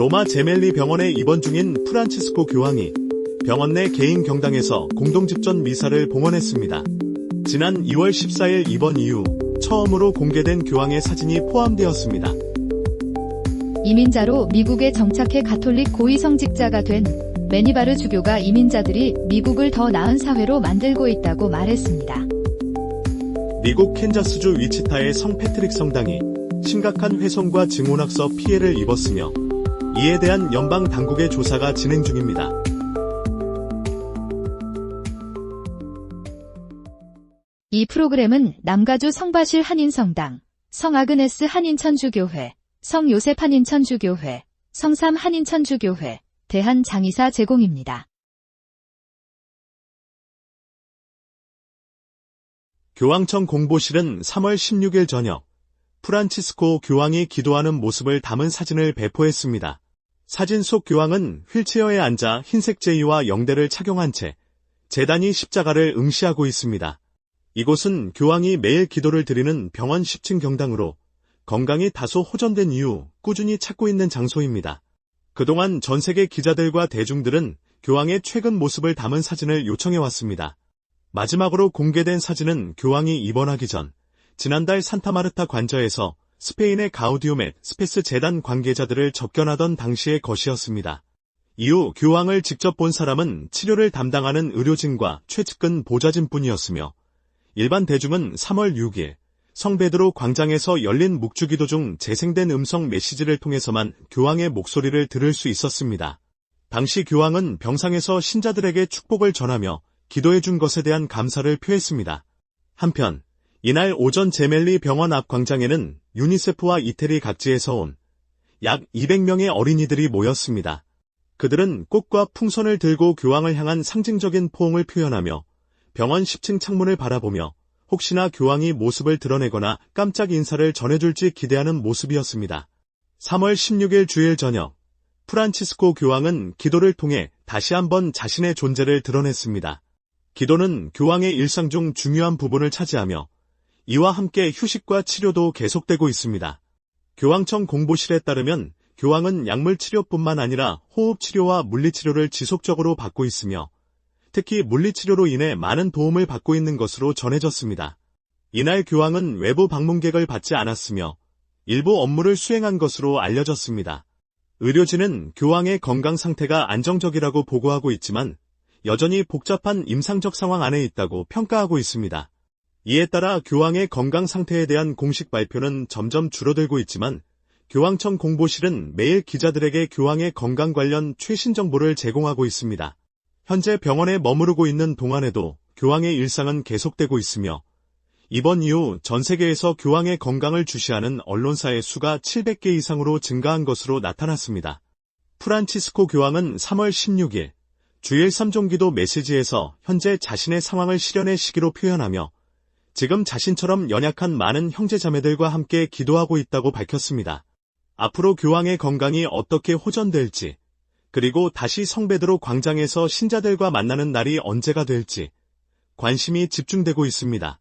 로마 제멜리 병원에 입원 중인 프란치스코 교황이 병원 내 개인 경당에서 공동집전 미사를 봉헌했습니다. 지난 2월 14일 입원 이후 처음으로 공개된 교황의 사진이 포함되었습니다. 이민자로 미국에 정착해 가톨릭 고위 성직자가 된 매니바르 주교가 이민자들이 미국을 더 나은 사회로 만들고 있다고 말했습니다. 미국 캔자스주 위치타의 성 패트릭 성당이 심각한 훼손과 증오낙서 피해를 입었으며 이에 대한 연방 당국의 조사가 진행 중입니다. 이 프로그램은 남가주 성바실 한인성당, 성아그네스 한인천주교회, 성요셉 한인천주교회, 성삼 한인천주교회, 대한장의사 제공입니다. 교황청 공보실은 3월 16일 저녁 프란치스코 교황이 기도하는 모습을 담은 사진을 배포했습니다. 사진 속 교황은 휠체어에 앉아 흰색 제의와 영대를 착용한 채 재단이 십자가를 응시하고 있습니다. 이곳은 교황이 매일 기도를 드리는 병원 10층 경당으로 건강이 다소 호전된 이후 꾸준히 찾고 있는 장소입니다. 그동안 전 세계 기자들과 대중들은 교황의 최근 모습을 담은 사진을 요청해왔습니다. 마지막으로 공개된 사진은 교황이 입원하기 전 지난달 산타마르타 관저에서 스페인의 가우디오멧 스페스 재단 관계자들을 접견하던 당시의 것이었습니다. 이후 교황을 직접 본 사람은 치료를 담당하는 의료진과 최측근 보좌진뿐이었으며 일반 대중은 3월 6일 성베드로 광장에서 열린 묵주기도 중 재생된 음성 메시지를 통해서만 교황의 목소리를 들을 수 있었습니다. 당시 교황은 병상에서 신자들에게 축복을 전하며 기도해 준 것에 대한 감사를 표했습니다. 한편 이날 오전 제멜리 병원 앞 광장에는 유니세프와 이태리 각지에서 온 약 200명의 어린이들이 모였습니다. 그들은 꽃과 풍선을 들고 교황을 향한 상징적인 포옹을 표현하며 병원 10층 창문을 바라보며 혹시나 교황이 모습을 드러내거나 깜짝 인사를 전해줄지 기대하는 모습이었습니다. 3월 16일 주일 저녁, 프란치스코 교황은 기도를 통해 다시 한번 자신의 존재를 드러냈습니다. 기도는 교황의 일상 중 중요한 부분을 차지하며 이와 함께 휴식과 치료도 계속되고 있습니다. 교황청 공보실에 따르면 교황은 약물 치료뿐만 아니라 호흡 치료와 물리 치료를 지속적으로 받고 있으며 특히 물리 치료로 인해 많은 도움을 받고 있는 것으로 전해졌습니다. 이날 교황은 외부 방문객을 받지 않았으며 일부 업무를 수행한 것으로 알려졌습니다. 의료진은 교황의 건강 상태가 안정적이라고 보고하고 있지만 여전히 복잡한 임상적 상황 안에 있다고 평가하고 있습니다. 이에 따라 교황의 건강 상태에 대한 공식 발표는 점점 줄어들고 있지만 교황청 공보실은 매일 기자들에게 교황의 건강 관련 최신 정보를 제공하고 있습니다. 현재 병원에 머무르고 있는 동안에도 교황의 일상은 계속되고 있으며 이번 이후 전 세계에서 교황의 건강을 주시하는 언론사의 수가 700개 이상으로 증가한 것으로 나타났습니다. 프란치스코 교황은 3월 16일 주일 3종기도 메시지에서 현재 자신의 상황을 실현의 시기로 표현하며 지금 자신처럼 연약한 많은 형제자매들과 함께 기도하고 있다고 밝혔습니다. 앞으로 교황의 건강이 어떻게 호전될지, 그리고 다시 성베드로 광장에서 신자들과 만나는 날이 언제가 될지 관심이 집중되고 있습니다.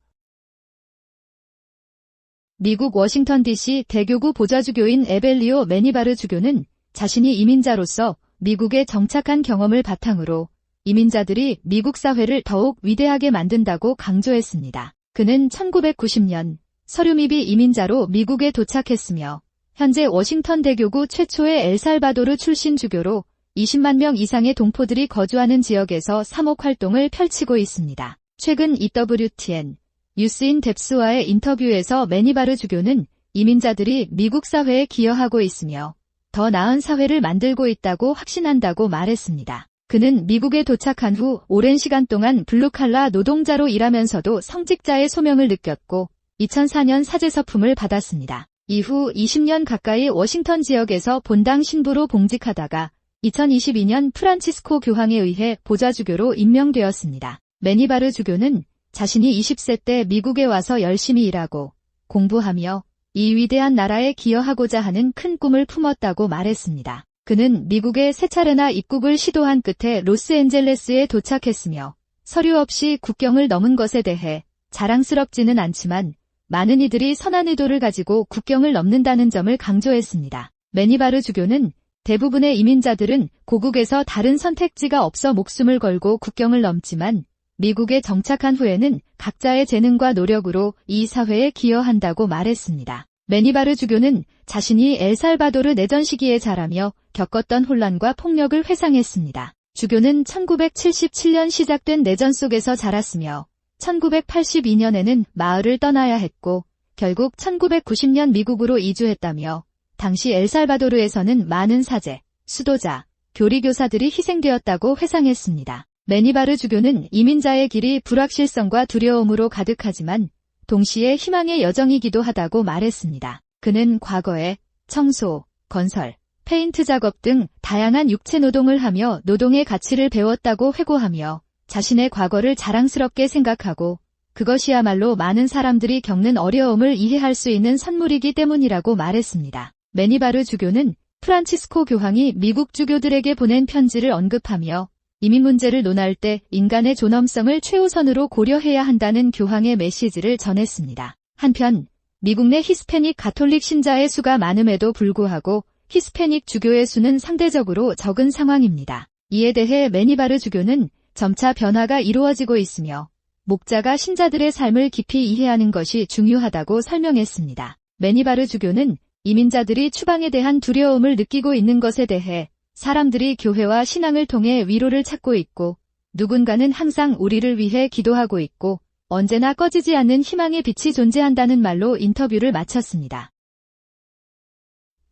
미국 워싱턴 DC 대교구 보좌주교인 에벨리오 매니바르 주교는 자신이 이민자로서 미국에 정착한 경험을 바탕으로 이민자들이 미국 사회를 더욱 위대하게 만든다고 강조했습니다. 그는 1990년 서류미비 이민자로 미국에 도착했으며 현재 워싱턴 대교구 최초의 엘살바도르 출신 주교로 20만 명 이상의 동포들이 거주하는 지역에서 사목 활동을 펼치고 있습니다. 최근 EWTN 유스인 뎁스와의 인터뷰에서 매니바르 주교는 이민자들이 미국 사회에 기여하고 있으며 더 나은 사회를 만들고 있다고 확신한다고 말했습니다. 그는 미국에 도착한 후 오랜 시간 동안 블루칼라 노동자로 일하면서도 성직자의 소명을 느꼈고 2004년 사제서품을 받았습니다. 이후 20년 가까이 워싱턴 지역에서 본당 신부로 봉직하다가 2022년 프란치스코 교황에 의해 보좌주교로 임명되었습니다. 매니바르 주교는 자신이 20세 때 미국에 와서 열심히 일하고 공부하며 이 위대한 나라에 기여하고자 하는 큰 꿈을 품었다고 말했습니다. 그는 미국에 세 차례나 입국을 시도한 끝에 로스앤젤레스에 도착했으며 서류 없이 국경을 넘은 것에 대해 자랑스럽지는 않지만 많은 이들이 선한 의도를 가지고 국경을 넘는다는 점을 강조했습니다. 매니바르 주교는 대부분의 이민자들은 고국에서 다른 선택지가 없어 목숨을 걸고 국경을 넘지만 미국에 정착한 후에는 각자의 재능과 노력으로 이 사회에 기여한다고 말했습니다. 매니바르 주교는 자신이 엘살바도르 내전 시기에 자라며 겪었던 혼란과 폭력을 회상했습니다. 주교는 1977년 시작된 내전 속에서 자랐으며 1982년에는 마을을 떠나야 했고 결국 1990년 미국으로 이주했다며 당시 엘살바도르에서는 많은 사제, 수도자, 교리교사들이 희생되었다고 회상했습니다. 매니바르 주교는 이민자의 길이 불확실성과 두려움으로 가득하지만 동시에 희망의 여정이기도 하다고 말했습니다. 그는 과거에 청소, 건설, 페인트 작업 등 다양한 육체 노동을 하며 노동의 가치를 배웠다고 회고하며 자신의 과거를 자랑스럽게 생각하고 그것이야말로 많은 사람들이 겪는 어려움을 이해할 수 있는 선물이기 때문이라고 말했습니다. 매니바르 주교는 프란치스코 교황이 미국 주교들에게 보낸 편지를 언급하며 이민 문제를 논할 때 인간의 존엄성을 최우선으로 고려해야 한다는 교황의 메시지를 전했습니다. 한편 미국 내 히스패닉 가톨릭 신자의 수가 많음에도 불구하고 히스패닉 주교의 수는 상대적으로 적은 상황입니다. 이에 대해 매니바르 주교는 점차 변화가 이루어지고 있으며 목자가 신자들의 삶을 깊이 이해하는 것이 중요하다고 설명했습니다. 매니바르 주교는 이민자들이 추방에 대한 두려움을 느끼고 있는 것에 대해 사람들이 교회와 신앙을 통해 위로를 찾고 있고 누군가는 항상 우리를 위해 기도하고 있고 언제나 꺼지지 않는 희망의 빛이 존재한다는 말로 인터뷰를 마쳤습니다.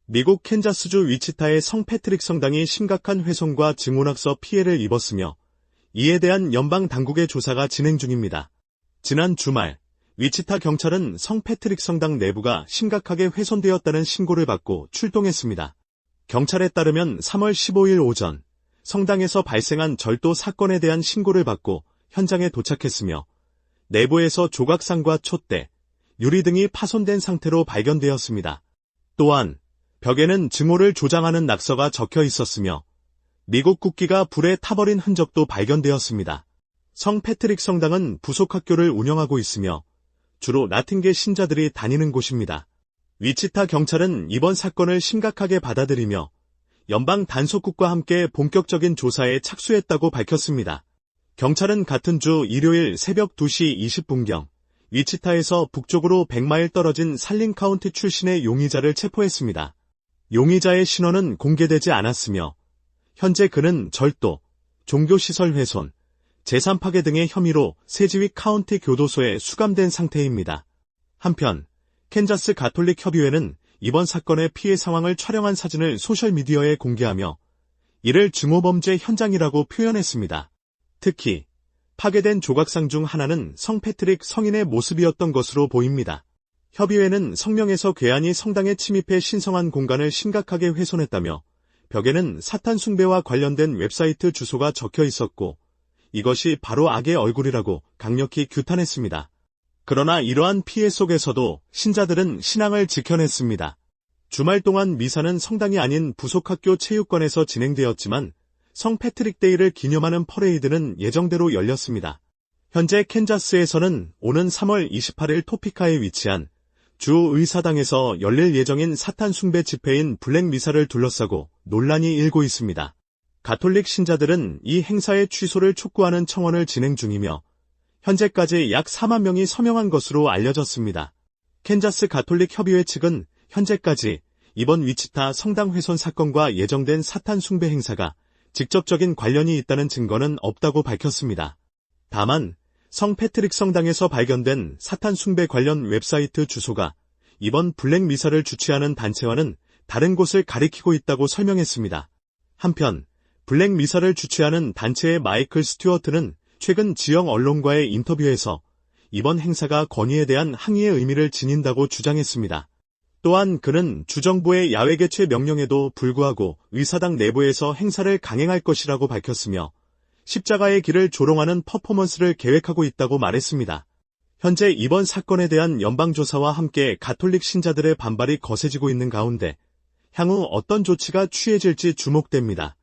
미국 캔자스주 위치타의 성 패트릭 성당이 심각한 훼손과 증오낙서 피해를 입었으며 이에 대한 연방 당국의 조사가 진행 중입니다. 지난 주말 위치타 경찰은 성 패트릭 성당 내부가 심각하게 훼손되었다는 신고를 받고 출동했습니다. 경찰에 따르면 3월 15일 오전 성당에서 발생한 절도 사건에 대한 신고를 받고 현장에 도착했으며 내부에서 조각상과 촛대, 유리 등이 파손된 상태로 발견되었습니다. 또한 벽에는 증오를 조장하는 낙서가 적혀 있었으며 미국 국기가 불에 타버린 흔적도 발견되었습니다. 성 패트릭 성당은 부속학교를 운영하고 있으며 주로 라틴계 신자들이 다니는 곳입니다. 위치타 경찰은 이번 사건을 심각하게 받아들이며 연방 단속국과 함께 본격적인 조사에 착수했다고 밝혔습니다. 경찰은 같은 주 일요일 새벽 2시 20분경 위치타에서 북쪽으로 100마일 떨어진 살린 카운티 출신의 용의자를 체포했습니다. 용의자의 신원은 공개되지 않았으며 현재 그는 절도, 종교시설 훼손, 재산 파괴 등의 혐의로 세지윅 카운티 교도소에 수감된 상태입니다. 한편 캔자스 가톨릭 협의회는 이번 사건의 피해 상황을 촬영한 사진을 소셜미디어에 공개하며 이를 증오범죄 현장이라고 표현했습니다. 특히 파괴된 조각상 중 하나는 성 패트릭 성인의 모습이었던 것으로 보입니다. 협의회는 성명에서 괴한이 성당에 침입해 신성한 공간을 심각하게 훼손했다며 벽에는 사탄 숭배와 관련된 웹사이트 주소가 적혀 있었고 이것이 바로 악의 얼굴이라고 강력히 규탄했습니다. 그러나 이러한 피해 속에서도 신자들은 신앙을 지켜냈습니다. 주말 동안 미사는 성당이 아닌 부속학교 체육관에서 진행되었지만 성 패트릭 데이를 기념하는 퍼레이드는 예정대로 열렸습니다. 현재 캔자스에서는 오는 3월 28일 토피카에 위치한 주 의사당에서 열릴 예정인 사탄 숭배 집회인 블랙 미사를 둘러싸고 논란이 일고 있습니다. 가톨릭 신자들은 이 행사의 취소를 촉구하는 청원을 진행 중이며 현재까지 약 4만 명이 서명한 것으로 알려졌습니다. 캔자스 가톨릭 협의회 측은 현재까지 이번 위치타 성당 훼손 사건과 예정된 사탄 숭배 행사가 직접적인 관련이 있다는 증거는 없다고 밝혔습니다. 다만 성 패트릭 성당에서 발견된 사탄 숭배 관련 웹사이트 주소가 이번 블랙 미사를 주최하는 단체와는 다른 곳을 가리키고 있다고 설명했습니다. 한편 블랙 미사를 주최하는 단체의 마이클 스튜어트는 최근 지역 언론과의 인터뷰에서 이번 행사가 권위에 대한 항의의 의미를 지닌다고 주장했습니다. 또한 그는 주정부의 야외 개최 명령에도 불구하고 의사당 내부에서 행사를 강행할 것이라고 밝혔으며 십자가의 길을 조롱하는 퍼포먼스를 계획하고 있다고 말했습니다. 현재 이번 사건에 대한 연방조사와 함께 가톨릭 신자들의 반발이 거세지고 있는 가운데 향후 어떤 조치가 취해질지 주목됩니다.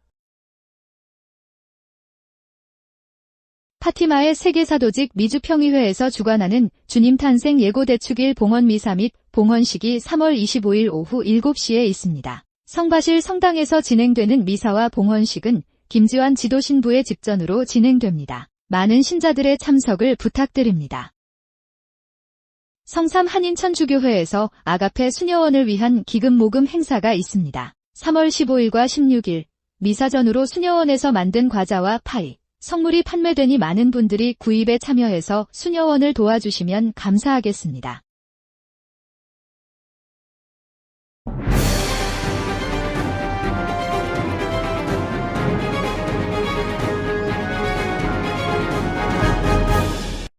파티마의 세계사도직 미주평의회에서 주관하는 주님 탄생 예고 대축일 봉헌 미사 및 봉헌식이 3월 25일 오후 7시에 있습니다. 성바실 성당에서 진행되는 미사와 봉헌식은 김지환 지도 신부의 집전으로 진행됩니다. 많은 신자들의 참석을 부탁드립니다. 성삼 한인천주교회에서 아가페 수녀원을 위한 기금 모금 행사가 있습니다. 3월 15일과 16일 미사전으로 수녀원에서 만든 과자와 파이, 성물이 판매되니 많은 분들이 구입에 참여해서 수녀원을 도와주시면 감사하겠습니다.